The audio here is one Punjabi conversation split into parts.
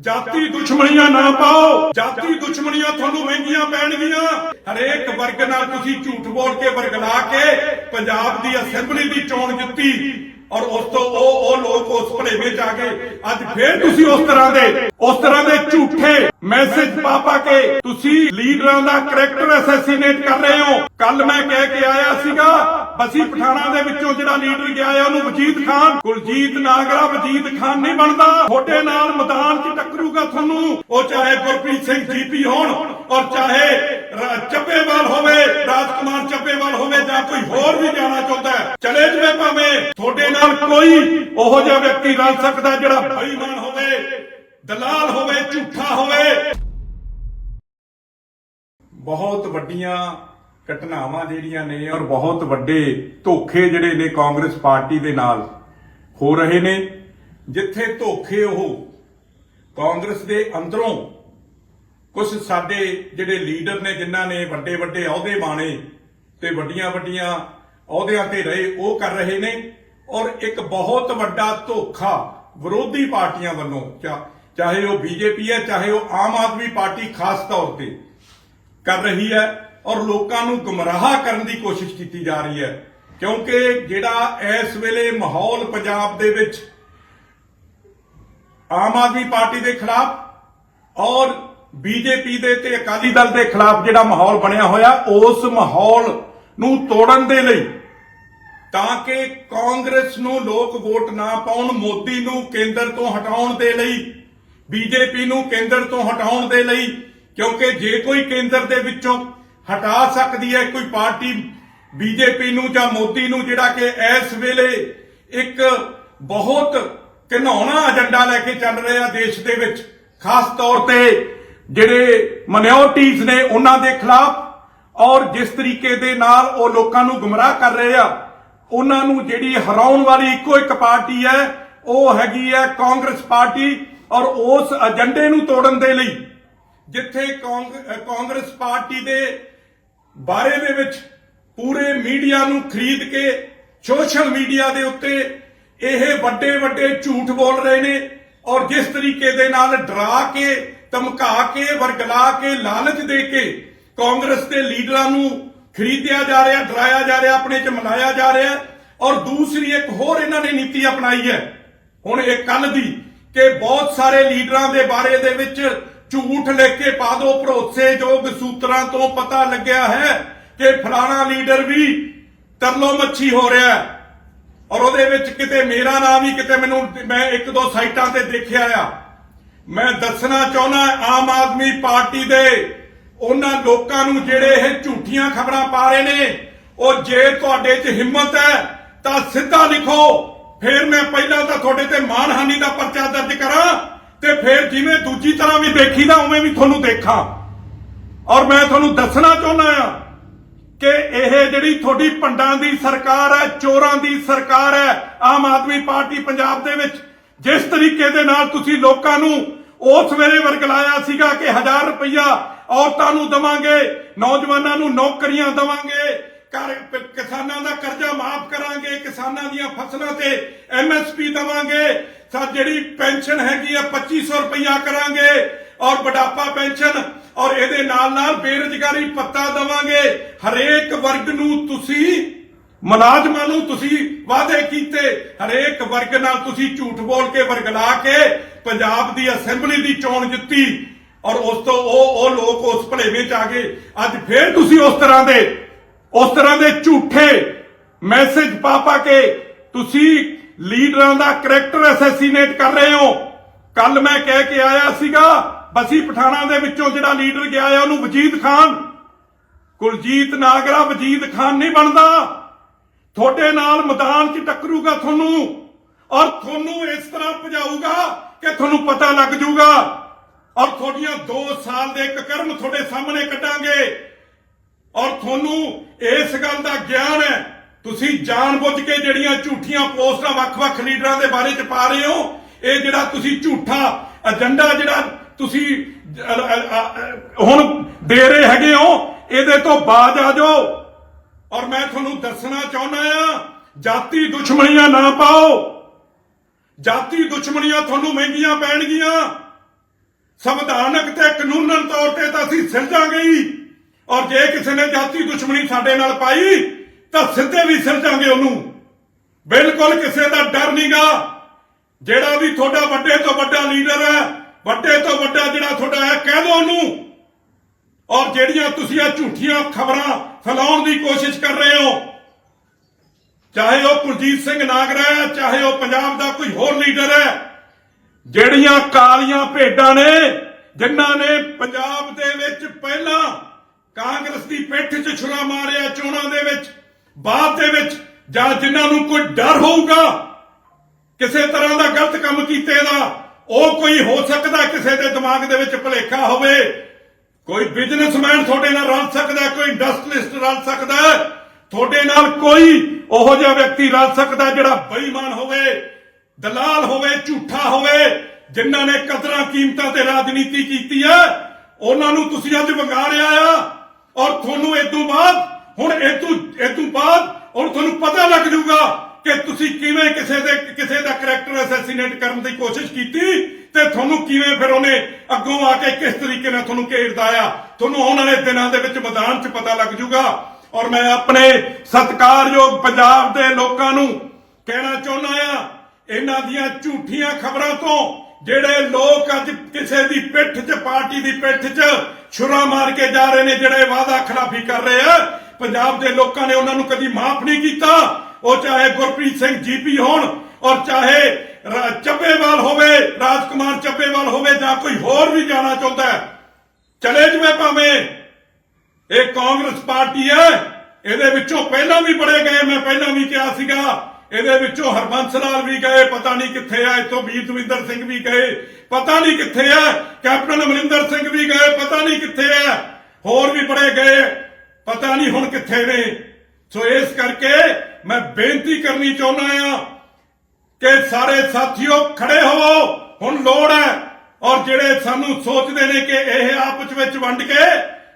ਜਾਤੀ ਦੁਸ਼ਮਣੀਆਂ ਨਾ ਪਾਓ। ਜਾਤੀ ਦੁਸ਼ਮਣੀਆਂ ਤੁਹਾਨੂੰ ਮਹਿੰਗੀਆਂ ਪੈਣਗੀਆਂ। ਹਰੇਕ ਵਰਗ ਨਾਲ ਤੁਸੀਂ ਝੂਠ ਬੋਲ ਕੇ ਵਰਗਲਾ ਕੇ ਪੰਜਾਬ ਦੀ ਅਸੈਂਬਲੀ ਦੀ ਚੋਣ ਜਿੱਤੀ ਔਰ ਉਸ ਤੋਂ ਉਹ ਉਹ ਲੋਕ ਉਸ ਭਲੇਵੇਂ ਚ ਆ ਅੱਜ ਫੇਰ ਤੁਸੀਂ ਉਸ ਤਰ੍ਹਾਂ ਦੇ, ਉਸ ਤਰ੍ਹਾਂ ਦੇ ਝੂਠੇ ਮੈਸੇਜ ਪਾ ਪਾ ਕੇ ਤੁਸੀਂ ਲੀਡਰਾਂ ਦਾ ਕਰੈਕਟਰ ਅਸੈਸੀਨੇਟ ਕਰ ਰਹੇ ਹੋ। ਕੱਲ ਮੈਂ ਕਹਿ ਕੇ ਆਇਆ ਸੀਗਾ ਬਸੀ ਪਠਾਣਾ ਦੇ ਵਿੱਚੋਂ ਜਿਹੜਾ ਲੀਡਰ ਗਿਆ ਆ, ਉਹਨੂੰ ਵਜੀਦ ਖਾਨ। ਕੁਲਜੀਤ ਨਾਗਰਾ ਵਜੀਦ ਖਾਨ ਨਹੀਂ ਬਣਦਾ। ਤੁਹਾਡੇ ਨਾਲ ਮੈਦਾਨ 'ਚ ਟੱਕਰੂਗਾ ਤੁਹਾਨੂੰ। ਉਹ ਚਾਹੇ ਗੁਰਪ੍ਰੀਤ ਸਿੰਘ ਜੀਪੀ ਹੋਣ ਔਰ ਚਾਹੇ ਰ- ਚੱਬੇਵਾਲ ਹੋਵੇ, ਰਾਜਕੁਮਾਰ ਚੱਬੇਵਾਲ ਹੋਵੇ ਜਾਂ ਕੋਈ ਹੋਰ ਵੀ ਜਾਣਾ ਚਾਹੁੰਦਾ ਚਲੇ ਜਵੇ ਭਾਵੇਂ। ਤੁਹਾਡੇ ਨਾਲ ਕੋਈ ਉਹੋ ਜਿਹਾ ਵਿਅਕਤੀ ਰਲ ਸਕਦਾ ਜਿਹੜਾ ਬੇਈਮਾਨ ਹੋਵੇ, ਦਲਾਲ ਹੋਵੇ, ਝੂਠਾ ਹੋਵੇ। ਬਹੁਤ ਵੱਡੀਆਂ ਘਟਨਾਵਾਂ ਜਿਹੜੀਆਂ ਨੇ ਔਰ ਬਹੁਤ ਵੱਡੇ ਧੋਖੇ ਜਿਹੜੇ ਨੇ ਕਾਂਗਰਸ ਪਾਰਟੀ ਦੇ ਨਾਲ ਹੋ ਰਹੇ ਨੇ। ਜਿੱਥੇ ਧੋਖੇ ਉਹ ਕਾਂਗਰਸ ਦੇ ਅੰਦਰੋਂ ਕੁਝ ਸਾਡੇ ਜਿਹੜੇ ਲੀਡਰ ਨੇ, ਜਿਨ੍ਹਾਂ ਨੇ ਵੱਡੇ ਵੱਡੇ ਅਹੁਦੇ ਮਾਣੇ ਤੇ ਵੱਡੀਆਂ ਵੱਡੀਆਂ ਅਹੁਦਿਆਂ ਤੇ ਰਹੇ, ਉਹ ਕਰ ਰਹੇ ਨੇ। ਔਰ ਇੱਕ ਬਹੁਤ ਵੱਡਾ ਧੋਖਾ ਵਿਰੋਧੀ ਪਾਰਟੀਆਂ ਵੱਲੋਂ ਚਾਹੇ ਉਹ ਬੀਜੇਪੀ ਹੈ, ਚਾਹੇ ਉਹ ਆਮ ਆਦਮੀ ਪਾਰਟੀ ਖਾਸ ਤੌਰ ਤੇ ਕਰ ਰਹੀ ਹੈ। ਔਰ ਲੋਕਾਂ ਨੂੰ ਗੁੰਮਰਾਹ ਕਰਨ ਦੀ ਕੋਸ਼ਿਸ਼ ਕੀਤੀ ਜਾ ਰਹੀ ਹੈ। ਕਿਉਂਕਿ ਜਿਹੜਾ ਇਸ ਵੇਲੇ ਮਾਹੌਲ ਪੰਜਾਬ ਦੇ ਵਿੱਚ ਆਮ ਆਦਮੀ ਪਾਰਟੀ ਦੇ ਖਿਲਾਫ ਔਰ ਬੀਜੇਪੀ ਦੇ ਤੇ ਅਕਾਲੀ ਦਲ ਦੇ ਖਿਲਾਫ ਜਿਹੜਾ ਮਾਹੌਲ ਬਣਿਆ ਹੋਇਆ, ਉਸ ਮਾਹੌਲ ਨੂੰ ਤੋੜਨ ਦੇ ਲਈ ਤਾਂ ਕਿ ਕਾਂਗਰਸ ਨੂੰ ਲੋਕ ਵੋਟ ਨਾ ਪਾਉਣ, ਮੋਦੀ ਨੂੰ ਕੇਂਦਰ ਤੋਂ ਹਟਾਉਣ ਦੇ ਲਈ, ਬੀਜੇਪੀ ਨੂੰ ਕੇਂਦਰ ਤੋਂ ਹਟਾਉਣ ਦੇ ਲਈ, ਕਿਉਂਕਿ ਜੇ ਕੋਈ ਕੇਂਦਰ ਦੇ ਵਿੱਚੋਂ ਹਟਾ ਸਕਦੀ ਹੈ ਕੋਈ ਪਾਰਟੀ ਬੀਜੇਪੀ ਨੂੰ ਜਾਂ ਮੋਦੀ ਨੂੰ, ਜਿਹੜਾ ਕਿ ਇਸ ਵੇਲੇ ਇੱਕ ਬਹੁਤ ਘਿਨਾਉਣਾ ਏਜੰਡਾ ਲੈ ਕੇ ਚੱਲ ਰਿਹਾ ਦੇਸ਼ ਦੇ ਵਿੱਚ। ਖਾਸ ਤੌਰ ਤੇ ਜਿਹੜੇ ਮਨਿਓਰਟੀਜ਼ ਨੇ ਉਹਨਾਂ ਦੇ ਖਿਲਾਫ ਔਰ ਜਿਸ ਤਰੀਕੇ ਦੇ ਨਾਲ ਉਹ ਲੋਕਾਂ ਨੂੰ ਗੁੰਮਰਾਹ ਕਰ ਰਹੇ ਆ, ਉਹਨਾਂ ਨੂੰ ਜਿਹੜੀ ਹਰਾਉਣ ਵਾਲੀ ਇੱਕੋ ਇੱਕ ਪਾਰਟੀ ਹੈ, ਉਹ ਹੈਗੀ ਹੈ ਕਾਂਗਰਸ ਪਾਰਟੀ ਔਰ ਉਸ ਏਜੰਡੇ ਨੂੰ ਤੋੜਨ ਦੇ ਲਈ। ਜਿੱਥੇ ਕਾਂਗ- ਕਾਂਗਰਸ ਪਾਰਟੀ ਦੇ ਬਾਰੇ ਦੇ ਵਿੱਚ ਪੂਰੇ ਮੀਡੀਆ ਨੂੰ ਖਰੀਦ ਕੇ ਸੋਸ਼ਲ ਮੀਡੀਆ ਦੇ ਉੱਤੇ ਇਹ ਵੱਡੇ ਵੱਡੇ ਝੂਠ ਬੋਲ ਰਹੇ ਨੇ ਔਰ ਜਿਸ ਤਰੀਕੇ ਦੇ ਨਾਲ ਡਰਾ ਕੇ, ਧਮਕਾ ਕੇ, ਵਰਗਲਾ ਕੇ, ਲਾਲਚ ਦੇ ਕੇ ਕਾਂਗਰਸ ਦੇ ਲੀਡਰਾਂ ਨੂੰ ਖਰੀਦਿਆ ਜਾ ਰਿਹਾ, ਡਰਾਇਆ ਜਾ ਰਿਹਾ, ਆਪਣੇ ਚ ਮਨਾਇਆ ਜਾ ਰਿਹਾ ਔਰ ਦੂਸਰੀ ਇੱਕ ਹੋਰ ਇਹਨਾਂ ਨੇ ਨੀਤੀ ਅਪਣਾਈ ਹੈ। ਹੁਣ ਇਹ ਕੱਲ ਦੀ ਕਿ ਬਹੁਤ ਸਾਰੇ ਲੀਡਰਾਂ ਦੇ ਬਾਰੇ ਦੇ ਵਿੱਚ ਝੂਠ ਲਿਖ ਕੇ ਪਾ ਦੋ ਭਰੋਸੇਯੋਗ ਸੂਤਰਾਂ ਤੋਂ ਪਤਾ ਲੱਗਿਆ ਹੈ ਕਿ ਫਲਾਣਾ ਲੀਡਰ ਵੀ ਤਰਲੋ ਮੱਛੀ ਹੋ ਰਿਹਾ ਹੈ। ਔਰ ਉਹਦੇ ਵਿੱਚ ਕਿਤੇ ਮੇਰਾ ਨਾਮ ਹੀ ਕਿਤੇ ਮੈਨੂੰ ਮੈਂ ਇੱਕ ਦੋ ਸਾਈਟਾਂ ਤੇ ਦੇਖਿਆ ਆ। ਮੈਂ ਦੱਸਣਾ ਚਾਹੁੰਦਾ ਆਮ ਆਦਮੀ ਪਾਰਟੀ ਦੇ ਉਹਨਾਂ ਲੋਕਾਂ ਨੂੰ ਜਿਹੜੇ ਇਹ ਝੂਠੀਆਂ ਖਬਰਾਂ ਪਾ ਰਹੇ ਨੇ, ਉਹ ਜੇ ਤੁਹਾਡੇ 'ਚ ਹਿੰਮਤ ਹੈ ਤਾਂ ਸਿੱਧਾ ਲਿਖੋ। ਫਿਰ ਮੈਂ ਪਹਿਲਾਂ ਤਾਂ ਤੁਹਾਡੇ ਤੇ ਮਾਨਹਾਨੀ ਦਾ ਪਰਚਾ ਦਰਜ ਕਰਾਂ। ਤੇ ਫਿਰ ਜਿਵੇਂ ਦੂਜੀ ਤਰ੍ਹਾਂ ਵੀ ਦੇਖੀਦਾ ਉਵੇਂ ਵੀ ਤੁਹਾਨੂੰ ਦੇਖਾਂ। ਔਰ ਮੈਂ ਤੁਹਾਨੂੰ ਦੱਸਣਾ ਚਾਹੁੰਦਾ ਆ ਕਿ ਇਹ ਜਿਹੜੀ ਤੁਹਾਡੀ ਪੰਡਾਂ ਦੀ ਸਰਕਾਰ ਹੈ, ਚੋਰਾਂ ਦੀ ਸਰਕਾਰ ਹੈ, ਆਮ ਆਦਮੀ ਪਾਰਟੀ ਪੰਜਾਬ ਦੇ ਵਿੱਚ, ਜਿਸ ਤਰੀਕੇ ਦੇ ਨਾਲ ਤੁਸੀਂ ਲੋਕਾਂ ਨੂੰ ਉਸ ਵੇਲੇ ਵਰਗਲਾਇਆ ਸੀਗਾ ਕਿ 1000 ਰੁਪਇਆ ਔਰਤਾਂ ਨੂੰ ਦਵਾਂਗੇ, ਨੌਜਵਾਨਾਂ ਨੂੰ ਨੌਕਰੀਆਂ ਦਵਾਂਗੇ ਕਰ, ਕਿਸਾਨਾਂ ਦਾ ਕਰਜ਼ਾ ਮਾਫ ਕਰਾਂਗੇ, ਕਿਸਾਨਾਂ ਦੀਆਂ ਫਸਲਾਂ ਤੇ ਐਮਐਸਪੀ ਦਵਾਂਗੇ। ਸਾ ਜਿਹੜੀ ਪੈਨਸ਼ਨ ਹੈਗੀ ਆ 2500 ਰੁਪਇਆ ਕਰਾਂਗੇ। ਔਰ ਬੁਢਾਪਾ ਪੈਨਸ਼ਨ, ਔਰ ਇਹਦੇ ਨਾਲ ਨਾਲ ਬੇਰੁਜ਼ਗਾਰੀ ਭੱਤਾ ਦਵਾਂਗੇ। ਹਰੇਕ ਵਰਗ ਨੂੰ ਤੁਸੀਂ ਮੁਲਾਜ਼ਮਾਂ ਨੂੰ ਤੁਸੀਂ ਵਾਅਦੇ ਕੀਤੇ। ਹਰੇਕ ਵਰਗ ਨਾਲ ਤੁਸੀਂ ਝੂਠ ਬੋਲ ਕੇ ਵਰਗਲਾ ਕੇ ਪੰਜਾਬ ਦੀ ਅਸੈਂਬਲੀ ਦੀ ਚੋਣ ਜਿੱਤੀ। ਔਰ ਉਸ ਤੋਂ ਉਹ ਉਹ ਲੋਕ ਉਸ ਭਲੇਵੇਂ ਚ ਆ ਗਏ। ਅੱਜ ਫੇਰ ਤੁਸੀਂ ਉਸ ਤਰ੍ਹਾਂ ਦੇ ਉਸ ਤਰ੍ਹਾਂ ਦੇ ਝੂਠੇ ਮੈਸੇਜ ਪਾ ਪਾ ਕੇ ਤੁਸੀਂ ਲੀਡਰਾਂ ਦਾ ਕਰੈਕਟਰ ਅਸੈਸੀਨੇਟ ਕਰ ਰਹੇ ਹੋ। ਕੱਲ ਮੈਂ ਕਹਿ ਕੇ ਆਇਆ ਸੀਗਾ, ਬਸੀ ਪਠਾਣਾ ਦੇ ਵਿੱਚੋਂ ਜਿਹੜਾ ਲੀਡਰ ਗਿਆ ਆ, ਉਹਨੂੰ ਵਜੀਦ ਖਾਨ। ਕੁਲਜੀਤ ਨਾਗਰਾ ਵਜੀਦ ਖਾਨ ਨਹੀਂ ਬਣਦਾ। ਤੁਹਾਡੇ ਨਾਲ ਮੈਦਾਨ 'ਚ ਟੱਕਰੂਗਾ ਤੁਹਾਨੂੰ ਔਰ ਤੁਹਾਨੂੰ ਇਸ ਤਰ੍ਹਾਂ ਭਜਾਊਗਾ ਕਿ ਤੁਹਾਨੂੰ ਪਤਾ ਲੱਗ ਜਾਊਗਾ। ਔਰ ਤੁਹਾਡੀਆਂ 2 ਸਾਲ ਦੇ ਇੱਕ ਕਰਮ ਤੁਹਾਡੇ ਸਾਹਮਣੇ ਕੱਢਾਂਗੇ। ਔਰ ਤੁਹਾਨੂੰ ਇਸ ਗੱਲ ਦਾ ਗਿਆਨ ਹੈ, ਤੁਸੀਂ ਜਾਣਬੁੱਝ ਕੇ ਜਿਹੜੀਆਂ ਝੂਠੀਆਂ ਪੋਸਟਾਂ ਵੱਖ-ਵੱਖ ਲੀਡਰਾਂ ਦੇ ਬਾਰੇ ਚ ਪਾ ਰਹੇ ਹੋ, ਇਹ ਜਿਹੜਾ ਤੁਸੀਂ ਝੂਠਾ ਏਜੰਡਾ ਜਿਹੜਾ ਤੁਸੀਂ ਹੁਣ ਦੇ ਰਹੇ ਹੈਗੇ ਹੋ, ਇਹਦੇ ਤੋਂ ਬਾਜ ਆ ਜਾਓ। ਔਰ ਮੈਂ ਤੁਹਾਨੂੰ ਦੱਸਣਾ ਚਾਹੁੰਦਾ ਆ ਜਾਤੀ ਦੁਸ਼ਮਣੀਆਂ ਨਾ ਪਾਓ। ਜਾਤੀ ਦੁਸ਼ਮਣੀਆਂ ਤੁਹਾਨੂੰ ਮਹਿੰਗੀਆਂ ਪੈਣਗੀਆਂ। ਸੰਵਿਧਾਨਕ ਤੇ ਕਾਨੂੰਨਨ ਤੌਰ ਤੇ ਤਾਂ ਅਸੀਂ ਸਿਰਜਾਂਗੇ ਹੀ। ਔਰ ਜੇ ਕਿਸੇ ਨੇ ਜਾਤੀ ਦੁਸ਼ਮਣੀ ਸਾਡੇ ਨਾਲ ਪਾਈ, ਤਾਂ ਸਿੱਧੇ ਵੀ ਸਿਰਜਾਂਗੇ ਉਹਨੂੰ। ਬਿਲਕੁਲ ਕਿਸੇ ਦਾ ਡਰ ਨਹੀਂਗਾ ਜਿਹੜਾ ਵੀ ਤੁਹਾਡਾ ਵੱਡੇ ਤੋਂ ਵੱਡਾ ਲੀਡਰ ਹੈ, ਵੱਡੇ ਤੋਂ ਵੱਡਾ ਜਿਹੜਾ ਤੁਹਾਡਾ ਹੈ, ਕਹਿ ਦਿਓ ਉਹਨੂੰ। ਔਰ ਜਿਹੜੀਆਂ ਤੁਸੀਂ ਇਹ ਝੂਠੀਆਂ ਖਬਰਾਂ ਫੈਲਾਉਣ ਦੀ ਕੋਸ਼ਿਸ਼ ਕਰ ਰਹੇ ਹੋ, ਚਾਹੇ ਉਹ ਕੁਲਜੀਤ ਸਿੰਘ ਨਾਗਰਾ ਹੈ, ਚਾਹੇ ਉਹ ਪੰਜਾਬ ਦਾ ਕੋਈ ਹੋਰ ਲੀਡਰ ਹੈ, ਜਿਹੜੀਆਂ ਕਾਲੀਆਂ ਭੇਡਾਂ ਨੇ, ਜਿਨ੍ਹਾਂ ਨੇ ਪੰਜਾਬ ਦੇ ਵਿੱਚ ਪਹਿਲਾਂ ਕਾਂਗਰਸ ਦੀ ਪਿੱਠ 'ਚ ਛੁਰਾ ਮਾਰਿਆ ਚੋਣਾਂ ਦੇ ਵਿੱਚ, ਬਾਅਦ ਦੇ ਵਿੱਚ, ਜਾਂ ਜਿਨ੍ਹਾਂ ਨੂੰ ਕੋਈ ਡਰ ਹੋਊਗਾ, ਕਿਸੇ ਤਰ੍ਹਾਂ ਦਾ ਗਲਤ ਕੰਮ ਕੀਤੇ ਦਾ, ਉਹ ਕੋਈ ਹੋ ਸਕਦਾ ਕਿਸੇ ਦੇ ਦਿਮਾਗ ਦੇ ਵਿੱਚ ਭੁਲੇਖਾ ਹੋਵੇ। ਕੋਈ ਬਿਜ਼ਨਸਮੈਨ ਤੁਹਾਡੇ ਨਾਲ ਰਲ ਸਕਦਾ, ਕੋਈ ਇੰਡਸਟਰੀਲਿਸਟ ਰਲ ਸਕਦਾ, ਤੁਹਾਡੇ ਨਾਲ ਕੋਈ ਉਹੋ ਜਿਹਾ ਵਿਅਕਤੀ ਰਲ ਸਕਦਾ ਜਿਹੜਾ ਬੇਈਮਾਨ ਹੋਵੇ, ਦਲਾਲ ਹੋਵੇ, ਝੂਠਾ ਹੋਵੇ, ਜਿਨ੍ਹਾਂ ਨੇ ਕਦਰਾਂ ਕੀਮਤਾਂ ਤੇ ਰਾਜਨੀਤੀ ਕੀਤੀ ਹੈ, ਉਹਨਾਂ ਨੂੰ ਤੁਸੀਂ ਅੱਜ ਵੰਗਾਰਿਆ ਆ। ਔਰ ਤੁਹਾਨੂੰ ਇਸ ਤੋਂ ਬਾਅਦ, ਹੁਣ ਇਹ ਤੋਂ ਇਹ ਤੋਂ ਬਾਅਦ ਹੁਣ ਤੁਹਾਨੂੰ ਪਤਾ ਲੱਗ ਜਾਊਗਾ ਕਿ ਤੁਸੀਂ ਕਿਵੇਂ ਕਿਸੇ ਦੇ, ਕਿਸੇ ਦਾ ਕੈਰੈਕਟਰ ਅਸੈਸੀਨੇਟ ਕਰਨ ਦੀ ਕੋਸ਼ਿਸ਼ ਕੀਤੀ ਤੇ ਤੁਹਾਨੂੰ ਕਿਵੇਂ ਫਿਰ ਉਹਨੇ ਅੱਗੋਂ ਆ ਕੇ ਕਿਸ ਤਰੀਕੇ ਨਾਲ ਤੁਹਾਨੂੰ ਘੇਰਦਾ ਆ ਤੁਹਾਨੂੰ ਆਉਣ ਵਾਲੇ ਦਿਨਾਂ ਦੇ ਵਿੱਚ ਮੈਦਾਨ 'ਚ ਪਤਾ ਲੱਗ ਜਾਊਗਾ। ਔਰ ਮੈਂ ਆਪਣੇ ਸਤਿਕਾਰਯੋਗ ਪੰਜਾਬ ਦੇ ਲੋਕਾਂ ਨੂੰ ਕਹਿਣਾ ਚਾਹੁੰਦਾ ਆ ਇਹਨਾਂ ਦੀਆਂ ਝੂਠੀਆਂ ਖਬਰਾਂ ਤੋਂ ਜਿਹੜੇ ਲੋਕ ਅੱਜ ਕਿਸੇ ਦੀ ਪਿੱਠ 'ਚ, ਪਾਰਟੀ ਦੀ ਪਿੱਠ 'ਚ ਛੁਰਾ ਮਾਰ ਕੇ ਜਾ ਰਹੇ ਨੇ, ਜਿਹੜੇ ਵਾਅਦਾ ਖਿਲਾਫੀ ਕਰ ਰਹੇ ਆ, ਪੰਜਾਬ ਦੇ ਲੋਕਾਂ ਨੇ ਉਹਨਾਂ ਨੂੰ ਕਦੀ ਮਾਫ ਨਹੀਂ ਕੀਤਾ। ਉਹ ਚਾਹੇ ਗੁਰਪ੍ਰੀਤ ਸਿੰਘ ਜੀਪੀ ਹੋਣ ਔਰ ਚਾਹੇ ਰਾ- ਚੱਬੇਵਾਲ ਹੋਵੇ, ਰਾਜਕੁਮਾਰ ਚੱਬੇਵਾਲ ਹੋਵੇ ਜਾਂ ਕੋਈ ਹੋਰ ਵੀ ਜਾਣਾ ਚਾਹੁੰਦਾ ਚਲੇ ਜਵੇ ਭਾਵੇਂ। ਇਹ ਕਾਂਗਰਸ ਪਾਰਟੀ ਹੈ, ਇਹਦੇ ਵਿੱਚੋਂ ਪਹਿਲਾਂ ਵੀ ਬੜੇ ਗਏ, ਮੈਂ ਪਹਿਲਾਂ ਵੀ ਕਿਹਾ ਸੀਗਾ ਇਹਦੇ ਵਿੱਚੋਂ ਹਰਬੰਸ ਲਾਲ ਵੀ ਗਏ, ਪਤਾ ਨਹੀਂ ਕਿੱਥੇ ਆ, ਇੱਥੋਂ ਵੀਰ ਦਵਿੰਦਰ ਸਿੰਘ ਵੀ ਗਏ, ਪਤਾ ਨਹੀਂ ਕਿੱਥੇ ਆ, ਕੈਪਟਨ ਅਮਰਿੰਦਰ ਸਿੰਘ ਵੀ ਗਏ, ਪਤਾ ਨਹੀਂ ਕਿੱਥੇ ਆ, ਹੋਰ ਵੀ ਬੜੇ ਗਏ, ਪਤਾ ਨਹੀਂ ਹੁਣ ਕਿੱਥੇ ਨੇ। ਸੋ ਇਸ ਕਰਕੇ ਮੈਂ ਬੇਨਤੀ ਕਰਨੀ ਚਾਹੁੰਦਾ ਆ ਕਿ ਸਾਰੇ ਸਾਥੀਓ ਖੜੇ ਹੋਵੋ, ਹੁਣ ਲੋੜ ਹੈ। ਔਰ ਜਿਹੜੇ ਸਾਨੂੰ ਸੋਚਦੇ ਨੇ ਕਿ ਇਹ ਆਪਸ ਵਿੱਚ ਵੰਡ ਕੇ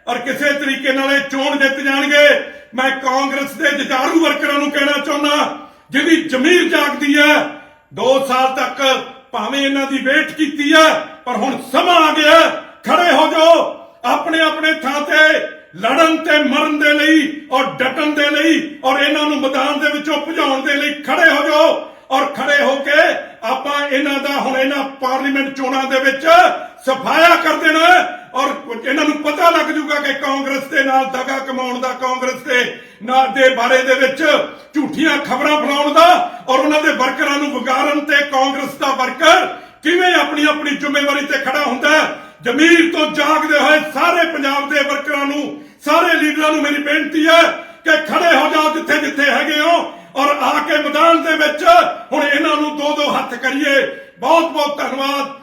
ਔਰ ਕਿਸੇ ਤਰੀਕੇ ਨਾਲ ਇਹ ਚੋਣ ਜਿੱਤ ਜਾਣਗੇ, ਮੈਂ ਕਾਂਗਰਸ ਦੇ ਜੁਝਾਰੂ ਵਰਕਰਾਂ ਨੂੰ ਕਹਿਣਾ ਚਾਹੁੰਦਾ ਜਿਹਦੀ ਜ਼ਮੀਰ ਜਾਗਦੀ ਹੈ 2 ਸਾਲ ਤੱਕ ਭਾਵੇਂ ਇਹਨਾਂ ਦੀ ਵੇਟ ਕੀਤੀ ਹੈ, ਪਰ ਹੁਣ ਸਮਾਂ ਆ ਗਿਆ ਖੜੇ ਹੋ ਜਾਓ। ਆਪਣੇ ਆਪਣੇ ਥਾਂ ਤੇ ਲੜਨ ਤੇ ਮਰਨ ਦੇ ਲਈ ਔਰ ਡਟਣ ਦੇ ਲਈ ਔਰ ਇਹਨਾਂ ਨੂੰ ਮੈਦਾਨ ਦੇ ਵਿੱਚੋਂ ਭਜਾਉਣ ਦੇ ਲਈ ਖੜੇ ਹੋ ਜਾਓ। ਔਰ ਖੜੇ ਹੋ ਕੇ ਆਪਾਂ ਇਹਨਾਂ ਦਾ ਹੁਣ ਇਹਨਾਂ ਪਾਰਲੀਮੈਂਟ ਚੋਣਾਂ ਦੇ ਵਿੱਚ ਸਫਾਇਆ ਕਰ ਦੇਣਾ ਔਰ ਇਹਨਾਂ ਨੂੰ ਪਤਾ ਲੱਗ ਜੂਗਾ ਕਿ ਕਾਂਗਰਸ ਦੇ ਨਾਲ ਦਗਾ ਕਮਾਉਣ ਦਾ, ਕਾਂਗਰਸ ਦੇ ਨਾਲ ਦੇ ਬਾਰੇ ਦੇ ਵਿੱਚ ਝੂਠੀਆਂ ਖਬਰਾਂ ਫੈਲਾਉਣ ਦਾ ਔਰ ਉਹਨਾਂ ਦੇ ਵਰਕਰਾਂ ਨੂੰ ਵਿਗਾੜਨ ਤੇ ਕਾਂਗਰਸ ਦਾ ਵਰਕਰ ਕਿਵੇਂ ਆਪਣੀ ਆਪਣੀ ਜ਼ਿੰਮੇਵਾਰੀ ਤੇ ਖੜਾ ਹੁੰਦਾ ਜ਼ਮੀਰ ਤੋਂ ਜਾਗਦੇ ਹੋਏ ਸਾਰੇ ਪੰਜਾਬ ਦੇ ਵਰਕਰਾਂ ਨੂੰ, ਸਾਰੇ ਲੀਡਰਾਂ ਨੂੰ ਮੇਰੀ ਬੇਨਤੀ ਹੈ ਕਿ ਖੜੇ ਹੋ ਜਾਓ ਜਿੱਥੇ ਜਿੱਥੇ ਹੈਗੇ ਹੋ ਔਰ ਆ ਕੇ ਮੈਦਾਨ ਦੇ ਵਿੱਚ ਹੁਣ ਇਹਨਾਂ ਨੂੰ ਦੋ ਦੋ ਹੱਥ ਕਰੀਏ। ਬਹੁਤ ਬਹੁਤ ਧੰਨਵਾਦ।